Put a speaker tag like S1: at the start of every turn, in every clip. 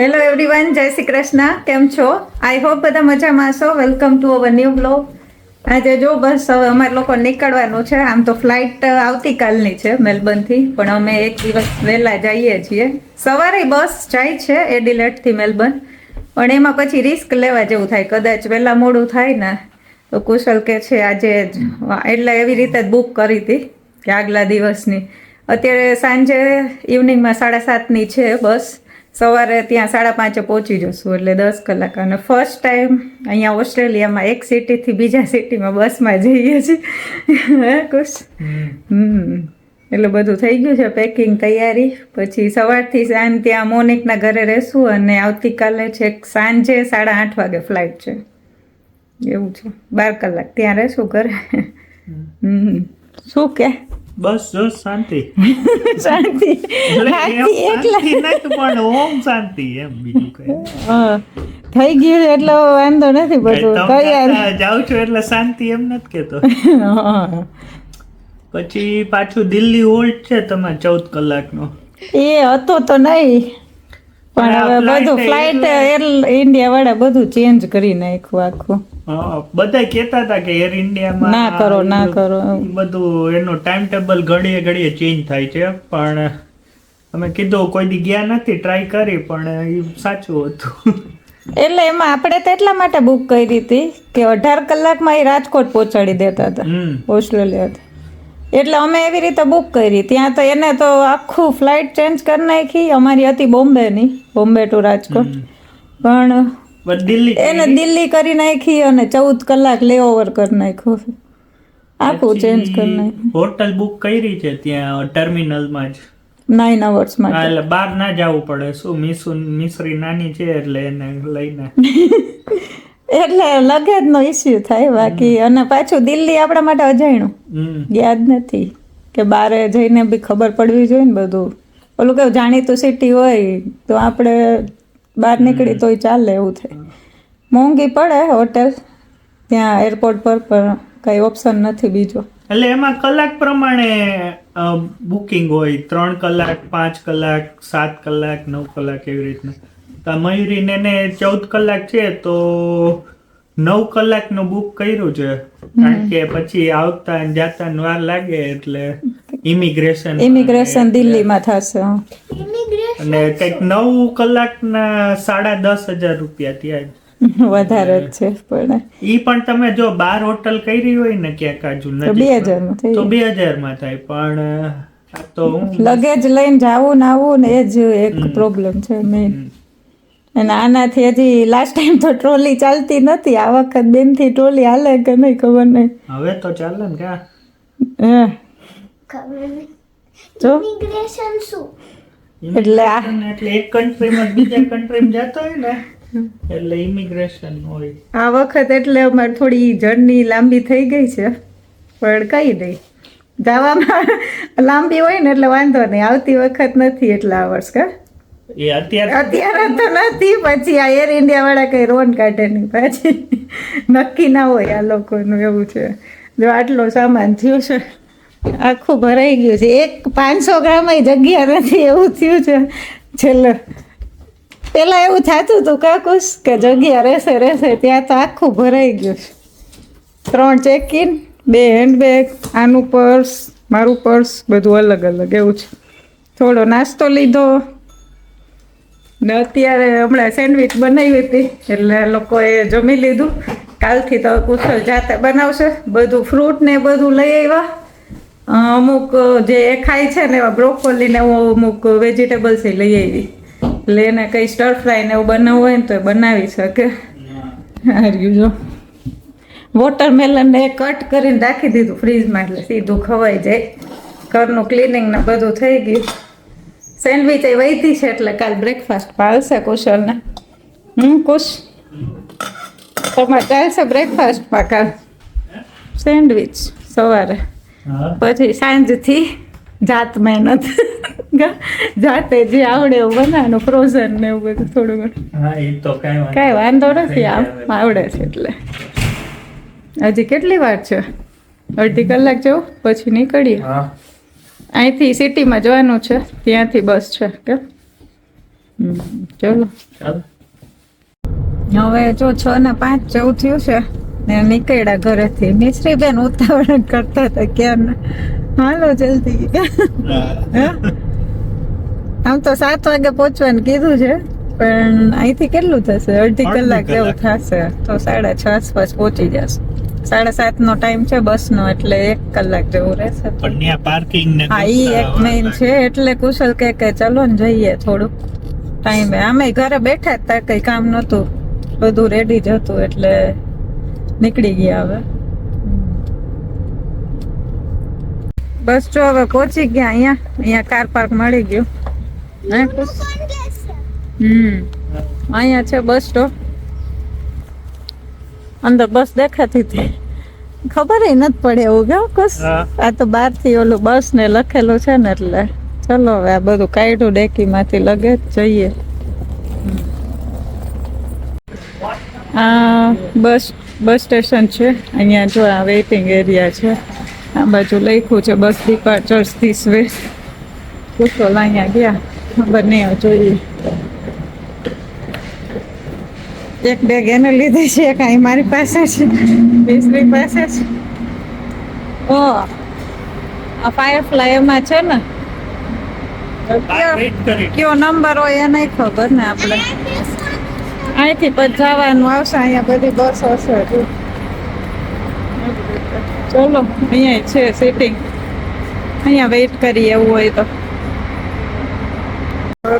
S1: Hello everyone જય શ્રી કૃષ્ણ કેમ છો આઈ હોપ બધા મજામાં છો welcome to our new blog આજે જો બસ હવે અમારે લોકો નીકળવાનું છે. આમ તો ફ્લાઇટ આવતીકાલની છે મેલબર્નથી, પણ અમે એક દિવસ વહેલા જઈએ છીએ. સવારે બસ જાય છે એડિલેટથી મેલબર્ન, પણ એમાં પછી રિસ્ક લેવા જેવું થાય. કદાચ વહેલા મોડું થાય ને, તો કુશલ કે છે આજે જ. એટલે એવી રીતે જ બુક કરી હતી, કે આગલા દિવસની. અત્યારે સાંજે ઇવનિંગમાં સાડા સાતની છે બસ. સવારે ત્યાં સાડા પાંચે પહોંચી જશું એટલે દસ કલાક. અને ફર્સ્ટ ટાઈમ અહીંયા ઓસ્ટ્રેલિયામાં એક સિટીથી બીજા સિટીમાં બસમાં જઈએ છીએ. હે ખુશ? હમ. એટલે બધું થઈ ગયું છે પેકિંગ તૈયારી. પછી સવારથી સાંજ ત્યાં મોનિકના ઘરે રહેશું અને આવતીકાલે છેક સાંજે સાડા આઠ વાગે ફ્લાઇટ છે. એવું છે. બાર કલાક ત્યાં રહેશું ઘરે. હમ. શું કે?
S2: બસ જો શાંતિ.
S1: શાંતિ. શાંતિ
S2: પણ ઓમ શાંતિ એમ બીજું કઈ
S1: થઈ ગયું એટલે વાંધો નથી બધું
S2: જાઓ છો એટલે શાંતિ એમ નથી કેતો પછી પાછું દિલ્હી હોલ્ટ છે તમારે ચૌદ કલાકનો.
S1: એ હતો તો નહીં. પણ હવે બધું ફ્લાઇટ એર ઇન્ડિયા વાળા બધું ચેન્જ કરી નાખ્યું આખું.
S2: બધા કહેતા હતા કે એર ઇન્ડિયામાં
S1: ના કરો, ના કરો.
S2: બધું એનું ટાઈમ ટેબલ ઘડીએ ઘડીએ ચેન્જ થાય છે. પણ અમે કીધું કોઈ દી ગયા નથી ટ્રાય કરી પણ એ સાચું હતું.
S1: એટલે એમાં આપણે તો એટલા માટે બુક કરી હતી કે અઢાર કલાકમાં એ રાજકોટ પહોંચાડી દેતા હતા ઓસ્ટ્રેલિયાથી. એટલે અમે એવી રીતે બુક કરી. ત્યાં તો એને તો આખું ફ્લાઇટ ચેન્જ કરી નાખી. અમારી હતી બોમ્બેની બોમ્બે ટુ રાજકોટ. પણ એને દિલ્હી કરી નાખી અને ચૌદ કલાક લે ઓવર કરી નાખ્યું આખું ચેન્જ કરી નાખ્યું.
S2: હોટલ બુક કરી છે ત્યાં ટર્મિનલમાં જ.
S1: નાઇન અવર્સમાં
S2: એટલે બહાર ના જવું પડે. શું મિસુ મિસરી નાની છે એટલે એને લઈને.
S1: એટલે લગેજનો ઇસ્યુ થાય બાકી. અને પાછું દિલ્હી આપણા માટે અજાણ્યું. યાદ નથી કે બારે જઈને બી ખબર પડવી જોઈએ ને બધું. ઓલું કેવું જાણીતું સિટી હોય તો આપણે બહાર નીકળી તોય ચાલે એવું થાય. મોંઘી પડે હોટેલ ત્યાં એરપોર્ટ પર પણ કઈ ઓપ્શન નથી બીજો.
S2: એટલે એમાં કલાક પ્રમાણે બુકિંગ હોય. ત્રણ કલાક પાંચ કલાક સાત કલાક નવ કલાક એવી રીતના. મયુરીને એને ચૌદ કલાક છે તો નવ કલાકનું બુક કર્યું છે. કારણ કે પછી આવતા ને જાતા વાર લાગે એટલે ઇમિગ્રેશન
S1: ઇમિગ્રેશન દિલ્હીમાં થશે.
S2: અને કંઈક નવ કલાકના સાડા દસ હજાર રૂપિયા ત્યાં
S1: વધારે જ છે પણ.
S2: ઈ પણ તમે જો બાર હોટલ કરી હોય ને ક્યાંક આજુ
S1: તો બે હજારમાં
S2: તો બે હજારમાં થાય પણ તો
S1: લગેજ લઈને જાવું ને આવું ને એ જ એક પ્રોબ્લેમ છે મેઇન અને આનાથી હજી લાસ્ટ ટાઈમ તો ટ્રોલી ચાલતી નથી આ વખત બેનથી ટ્રોલી હાલે કે નહીં ખબર નહીં.
S2: હવે તો ચાલે ને
S1: જો.
S3: ઇમિગ્રેશન શું?
S1: એટલે આ
S2: એટલે એક કન્ટ્રીમાં બીજા કન્ટ્રીમાં જતો હોય ને એટલે ઇમિગ્રેશન હોય.
S1: આ વખત એટલે અમારે થોડી જર્ની લાંબી થઈ ગઈ છે પણ કઈ નહીં. જવામાં લાંબી હોય ને એટલે વાંધો નહીં. આવતી વખત નથી એટલા વર્ષ કા?
S2: એ અત્યારે
S1: અત્યારે તો નથી, પછી આ એર ઇન્ડિયા વાળા કઈ રોન કાઢે નહીં. પાછી નક્કી ના હોય આ લોકોનું એવું છે. જો આટલો સામાન થયું છે, આખું ભરાઈ ગયું છે. એક પાંચસો ગ્રામ જગ્યા નથી, એવું થયું છે. છેલ્લે પેલા એવું થતું હતું કાકુસ, કે જગ્યા રહેશે રહેશે, ત્યાં તો આખું ભરાઈ ગયું છે. ત્રણ ચેક ઇન બે હેન્ડબેગ આનું પર્સ મારું પર્સ બધું અલગ અલગ એવું છે. થોડો નાસ્તો લીધો ને અત્યારે હમણાં સેન્ડવિચ બનાવી હતી એટલે લોકોએ જમી લીધું. કાલથી તો કુશળ જાતે બનાવશે. બધું ફ્રૂટ ને બધું લઈ આવ્યા. અમુક જે એ ખાય છે ને એવા બ્રોકોલી ને એવું અમુક વેજીટેબલ્સ લઈ આવી. એટલે એને કંઈ સ્ટર ફ્રાય ને એવું બનાવવું હોય ને તો એ બનાવી શકે. હાર્યું જો. વોટરમેલન ને કટ કરીને રાખી દીધું ફ્રીજમાં એટલે સીધું ખવાઈ જાય. ઘરનું ક્લિનિંગ ને બધું થઈ ગયું. સેન્ડવિચ એ છે એટલે કાલ બ્રેકફાસ્ટ પાલશે કુશલને. હમ કુશ? તમારે ચાલશે બ્રેકફાસ્ટમાં કાલ? સેન્ડવિચ સવારે. પછી સાંજથી જાત મહેનત. જાતે જે આવડે એવું બનાવવાનું ફ્રોઝન ને એવું બધું થોડું ઘણું.
S2: કઈ વાંધો
S1: નથી. આમ આવડે છે એટલે. હજી કેટલી વાર છે? અડધી કલાક જવું? પછી નીકળીએ. અહીંથી સિટીમાં જવાનું છે ત્યાંથી બસ છે કે? ચલો. હવે જો છ ને પાંચ જેવું થયું છે ને નીકળ્યા ઘરેથી. મિશ્રી બેન ઉતાવળ કરતા હતા ક્યાં હાલો જલ્દી. હે? આમ તો સાત વાગે પહોંચવાનું કીધું છે પણ અહીંથી કેટલું થશે? અડધી
S2: અડધી
S1: કલાક જેવું થશે. તો સાડા છ આસપાસ પહોંચી જશે. સાડા સાત નો ટાઈમ છે બસ નો એટલે એક કલાક જેવું રહેશે.
S2: પણ ત્યાં પાર્કિંગ ને
S1: હા ઈ એક મેઇન છે એટલે કુશલ કે કે ચલો ને જઈએ થોડુંક ટાઈમે અમે ઘરે બેઠા જ તા કઈ કામ નતું બધું રેડી જ હતું એટલે નીકળી ગયા હવે. બસ જો હવે પહોંચી ગયા અહીંયા. અહીંયા કાર પાર્ક મળી ગયું. હે? હમ. અહીંયા છે બસ સ્ટોપ અંદર બસ દેખાતી હતી. ખબર નથી પડે એવું કેવું
S2: કસ.
S1: આ તો બહારથી ઓલું બસ ને લખેલું છે ને એટલે ચલો હવે આ બધું કાઢ્યું ડેકી માંથી લગે જઈએ. આ બસ બસ સ્ટેશન છે. અહીંયા જો આ વેઇટિંગ એરિયા છે. આ બાજુ લખ્યું છે બસ ડિપાર્ચર્સ ધીસ વે પૂછો અહીંયા ગયા. ખબર નહીં જોઈએ. એક બેગ એને લીધી છે એક અહીં મારી પાસે છે મિસ્ત્રી પાસે છે. ઓ આ ફાયરફ્લાય એમાં છે ને? કયો- નંબર હોય એ નહીં ખબર ને આપણે. અહીંથી પછી જવાનું આવશે અહીંયા બધી બસ હશે. ચલો અહીંયા છે સિટિંગ અહીંયા વેઇટ કરીએ એવું હોય તો.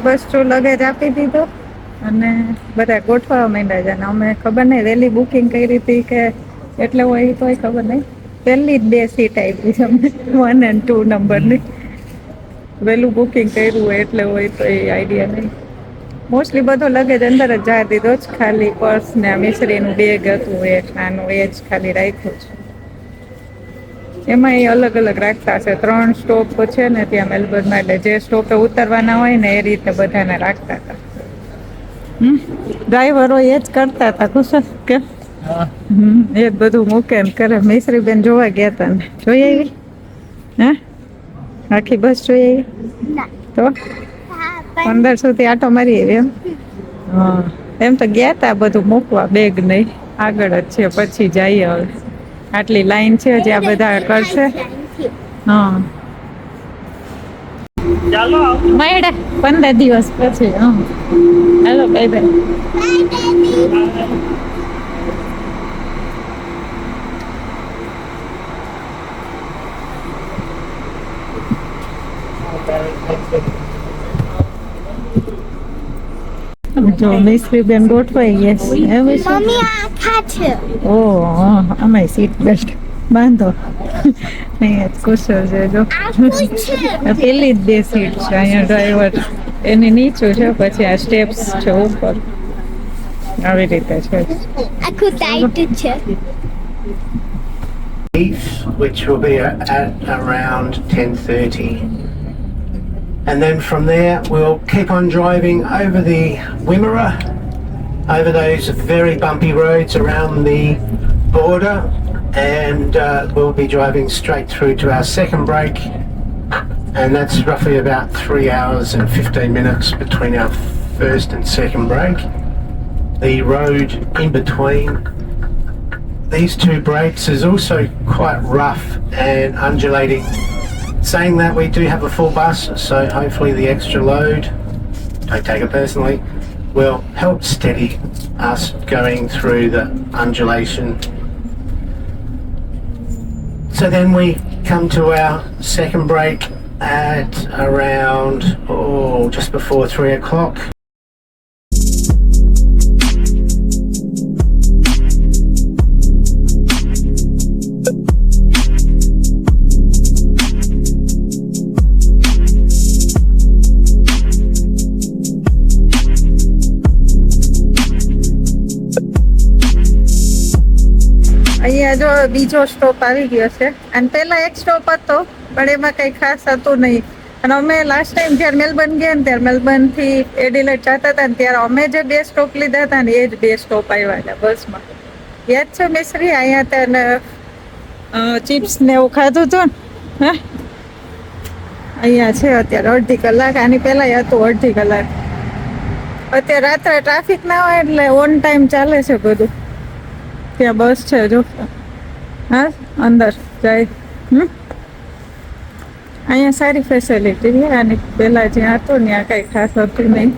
S1: બસ જો લગેજ આપી દીધો. અને બધા ગોઠવા માંડ્યા છે. અને અમે ખબર નહીં, વહેલી બુકિંગ કરી હતી કે એટલે હોય તોય ખબર નહીં. પહેલી જ બે સીટ આપી છે અમને. વન એન્ડ ટુ નંબરની વહેલું બુકિંગ કર્યું હોય એટલે હોય તો એ આઈડિયા નહીં. મોસ્ટલી બધો લગેજ અંદર જ જા દીધો જ ખાલી પર્સ ને આ મિશ્રીનું બેગ હતું, એ નાનું, એ જ ખાલી રાખ્યું છે. એમાં એ અલગ અલગ રાખતા હશે. ત્રણ સ્ટોપ છે ને ત્યાં મેલબર્નમાં એટલે જે સ્ટોપે ઉતરવાના હોય ને એ રીતે બધાને રાખતા હતા. ડ્રાઈવરો એ જ કરતા હતા કુશલ કે? હમ એ જ બધું મૂકે ને કરે. મિશ્રી બેન જોવા ગયા હતા ને. જોઈ આવી? હે? આખી બસ જોઈ આવી? તો? પંદર સુધી આટો મારી આવી એમ? હા. એમ તો ગયા તા બધું મૂકવા બેગ નહીં. આગળ જ છે પછી જઈએ હવે. આટલી લાઈન છે જે આ બધા કરશે. હા.
S2: ચાલો આવો.
S1: મળ્યા પંદર દિવસ પછી હા. હાલો બાય બાય જો મિસ્ત્રી બેન ગોઠવાઈ ગયા છે. એવું છે
S3: Mommy, I catch it.
S1: ઓ અમે સીટ બેલ્ટ બાંધો. અહીંયા જ કુશળ છે જો
S3: I put it.
S1: આ પેલી જ બે સીટ છે અહીંયા ડ્રાઈવર એની નીચું છે પછી આ સ્ટેપ્સ છે ઉપર આવી રીતે છે
S3: I could take the chip.
S4: which will be at around 10.30 and then from there we'll keep on driving over the Wimmera over those very bumpy roads around the border and uh, we'll be driving straight through to our second break and that's roughly about three hours and 15 minutes between our first and second break the road in between these two breaks is also quite rough and undulating. Saying that, we do have a full bus, so hopefully the extra load, don't take it personally, will help steady us going through the undulation. So then we come to our second break at around, oh, just before three o'clock.
S1: જો બીજો stop આવી ગયો છે. અને પહેલા એક stop હતો, પણ એમાં કંઈ ખાસ હતું નહીં. અને અમે લાસ્ટ ટાઈમ જ્યારે મેલબર્ન ગયા ને ત્યારે મેલબર્નથી એડિલેટ જતા હતા ને ત્યારે અમે જે બે સ્ટોપ લીધા હતા ને એ જ બે સ્ટોપ આવ્યા હતા બસમાં. યાદ છે મિશ્રી? અહીંયા તને ચિપ્સ ને એવું ખાધું હતું ને? હા? અહીંયા છે અત્યારે અડધી કલાક. આની પહેલાં હતું અડધી કલાક. અત્યારે રાત્રે ટ્રાફિક ના હોય એટલે ઓન ટાઈમ ચાલે છે બધું. ત્યાં બસ છે, જો. હા? અંદર. જાય. અહીંયા સારી ફેસિલિટી છે. આની પહેલાં જ્યાં હતો ત્યાં કાંઈ ખાસ હતું નહીં.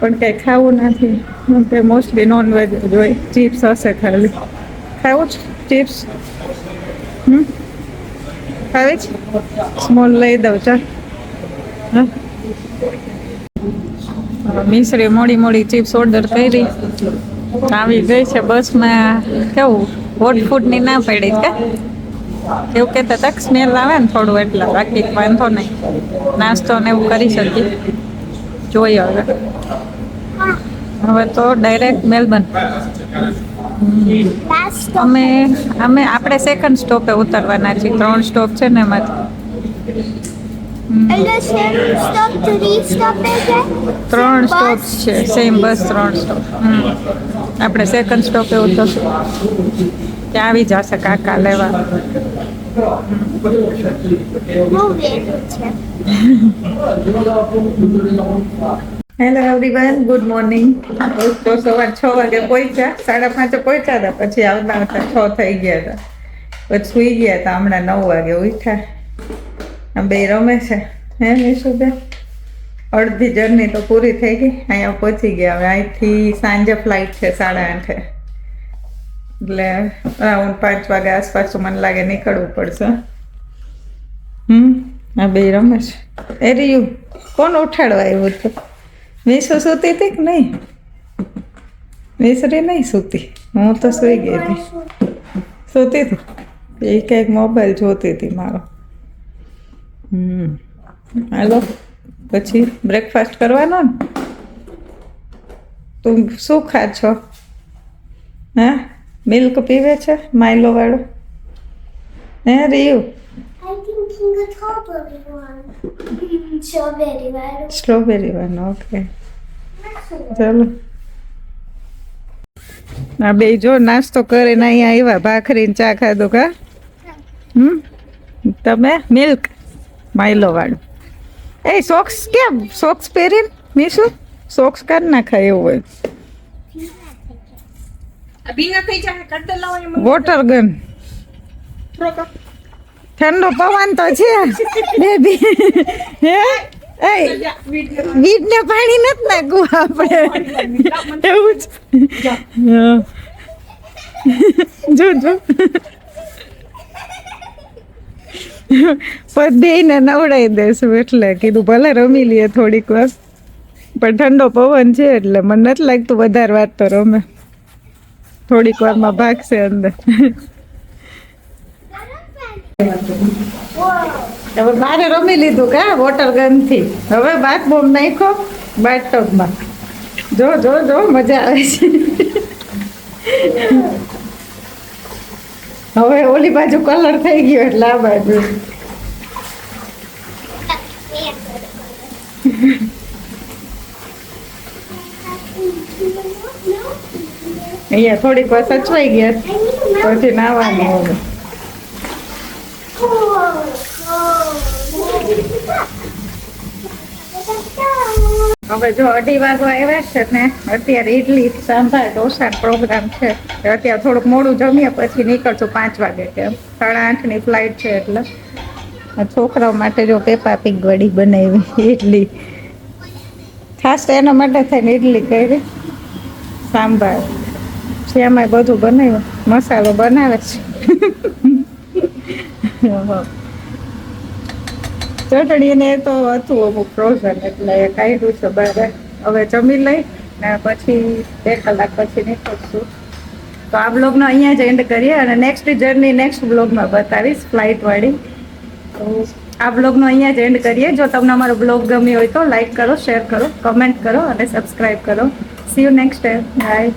S1: પણ કંઈ ખાવું નથી. હું તે મોસ્ટલી નોનવેજ જ હોય. ચિપ્સ હશે ખાલી. ખાવું છે ચિપ્સ હમ? ખાવી છે સ્મોલ લઈ દઉં. ચાલ. હા. મિશ્રી મોડી મોડી ચિપ્સ ઓર્ડર કરી. આવી ગઈ છે બસમાં. કેવું? હોટ ફૂડની ના પડી કે? એવું કહેતા તક સ્મેલ આવે ને થોડું એટલે બાકી વાંધો નહીં. નાસ્તો ને એવું કરી શકીએ. જોઈએ હવે. હવે તો ડાયરેક્ટ મેલબર્ન અમે અમે આપણે સેકન્ડ સ્ટોપે ઉતરવાના છીએ. ત્રણ સ્ટોપ છે ને એમાંથી? ત્રણ? સ્ટોપ છે. સેમ બસ ત્રણ સ્ટોપ આપણે સેકન્ડ સ્ટોપે ઉતરશું. ત્યાં આવી જશે કાકા લેવા? Hello everyone good morning. તો સવાર છ વાગે પહોંચ્યા સાડા પાંચે પહોંચ્યા હતા પછી આવતા આવતા છ થઈ ગયા હતા. પછી સુઈ ગયા હતા હમણાં નવ વાગે ઉઠ્યા. બે રમે છે હે નિશુબેન? અડધી જર્ની તો પૂરી થઈ ગઈ અહીંયા પહોંચી ગયા. હવે અહીંથી સાંજે ફ્લાઇટ છે સાડા આઠે. એટલે રાઉન્ડ પાંચ વાગે આસપાસ મને લાગે નીકળવું પડશે. હમ, આ બે રમે છે. એ રહ્યું કોણ ઉઠાડવા આવ્યું હતું? વિશુ સૂતી હતી કે નહીં? વિસરી નહીં સૂતી. હું તો સૂઈ ગઈ હતી. સૂતી હતી? એ કંઈક મોબાઈલ જોતી હતી મારો. હમ, હાલો, પછી બ્રેકફાસ્ટ કરવાનો ને? તું શું ખા છો હા? મિલ્ક પીવે છે માઇલો વાળો? હે રીયું. સ્ટ્રોબેરી વાળો. ઓકે ચાલો. આ બે જો નાસ્તો કરીને અહીંયા આવ્યા ભાખરી ને ચા ખાધું કા? હમ? તમે? મિલ્ક? માઇલો વાળું. એ સોક્સ કેમ? સોક્સ પહેરીને? મીશું? સોક્સ કાઢ નાખાય એવું હોય. વોટર ગન ઠંડો પવન તો છે. બેબી. હે? વીજ ને પાણી નથી નાખવું આપણે. એવું જ. જો જો. પદેઈને નવડાવી દેશું એટલે કીધું ભલે રમી લઈએ થોડીક વાર. પણ ઠંડો પવન છે એટલે મને નથી લાગતું વધારે વાત તો રમે. થોડીક વારમાં ભાગશે અંદર. હવે બારે રમી લીધું કે વોટર ગનથી. હવે બાથ બોમ્બ નાખો બાથટબમાં જો જો જો, મજા આવે છે. હવે ઓલી બાજુ કલર થઈ ગયો એટલે આ બાજુ. અહીંયા થોડીક વાર સચવાઈ ગયા પછી નાવાનું હવે. જો અઢી વાગો આવ્યા છે ને, અત્યારે ઇડલી સાંભાર ઢોસા પ્રોગ્રામ છે. અત્યારે થોડુંક મોડું જમીએ, પછી નીકળશું પાંચ વાગે કેમ સાડા આઠની ફ્લાઇટ છે એટલે. છોકરાઓ માટે જો પેપા પીક વડી બનાવી ઇડલી ખાસ તો એના માટે થઈને ઇડલી કરી. સાંભાર. શ્યામાય બધું બનાવ્યું. મસાલો બનાવે છે. ચટણી ને તો હતું અમુક ફ્રોઝન એટલે કાઢ્યું છે બહાર. હવે જમી લઈ ને પછી બે કલાક પછી નીકળશું. તો આ બ્લોગનો અહીંયા જ એન્ડ કરીએ અને નેક્સ્ટ જર્ની નેક્સ્ટ બ્લોગમાં બતાવીશ ફ્લાઇટવાળી આ બ્લોગનો અહીંયા જ એન્ડ કરીએ. જો તમને અમારો બ્લોગ ગમ્યો હોય તો લાઈક કરો શેર કરો કમેન્ટ કરો અને સબસ્ક્રાઈબ કરો. See you next time bye